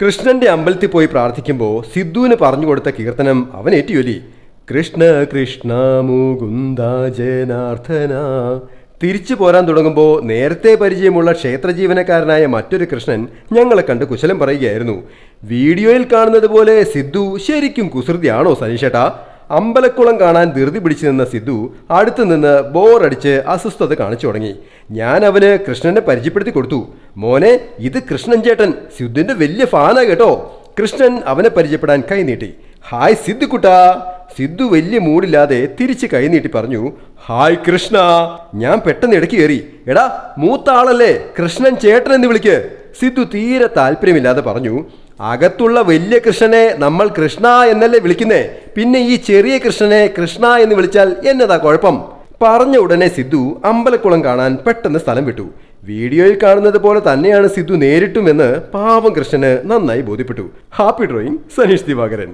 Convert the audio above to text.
കൃഷ്ണന്റെ അമ്പലത്തിൽ പോയി പ്രാർത്ഥിക്കുമ്പോൾ സിദ്ധുവിന് പറഞ്ഞു കൊടുത്ത കീർത്തനം അവൻ ഏറ്റുചൊല്ലി. കൃഷ്ണ കൃഷ്ണ മുകുന്ദ ജനാർദ്ദന തിരിച്ചു പോരാൻ തുടങ്ങുമ്പോൾ നേരത്തെ പരിചയമുള്ള ക്ഷേത്ര ജീവനക്കാരനായ മറ്റൊരു കൃഷ്ണൻ ഞങ്ങളെ കണ്ട് കുശലം പറയുകയായിരുന്നു. വീഡിയോയിൽ കാണുന്നത് പോലെ സിദ്ധു ശരിക്കും കുസൃതിയാണോ സനീഷേട്ടാ? അമ്പലക്കുളം കാണാൻ ധൃതി പിടിച്ചു നിന്ന സിദ്ധു അടുത്തു നിന്ന് ബോറടിച്ച് അസ്വസ്ഥത കാണിച്ചു തുടങ്ങി. ഞാൻ അവന് കൃഷ്ണനെ പരിചയപ്പെടുത്തി കൊടുത്തു. മോനെ ഇത് കൃഷ്ണൻ ചേട്ടൻ. സിദ്ധുവിന്റെ വലിയ ഫാനാ കേട്ടോ. കൃഷ്ണൻ അവനെ പരിചയപ്പെടാൻ കൈനീട്ടി ഹായ് സിദ്ധുക്കുട്ടാ. സിദ്ധു വലിയ മൂടില്ലാതെ തിരിച്ച് കൈനീട്ടി പറഞ്ഞു ഹായ് കൃഷ്ണ. ഞാൻ പെട്ടെന്ന് ഇടയ്ക്ക് കയറി. എടാ മൂത്ത ആളല്ലേ? കൃഷ്ണൻ ചേട്ടൻ എന്ന് വിളിക്ക്. സിദ്ധു തീരെ താല്പര്യമില്ലാതെ പറഞ്ഞു അകത്തുള്ള വലിയ കൃഷ്ണനെ നമ്മൾ കൃഷ്ണ എന്നല്ലേ വിളിക്കുന്നേ? പിന്നെ ഈ ചെറിയ കൃഷ്ണനെ കൃഷ്ണ എന്ന് വിളിച്ചാൽ എന്നതാ കുഴപ്പം? പറഞ്ഞ ഉടനെ സിദ്ധു അമ്പലക്കുളം കാണാൻ പെട്ടെന്ന് സ്ഥലം വിട്ടു. വീഡിയോയിൽ കാണുന്നത് പോലെ തന്നെയാണ് സിദ്ധു നേരിട്ടുമെന്ന് പാവം കൃഷ്ണന് നന്നായി ബോധ്യപ്പെട്ടു. Happy drawing Sanish Divakaran.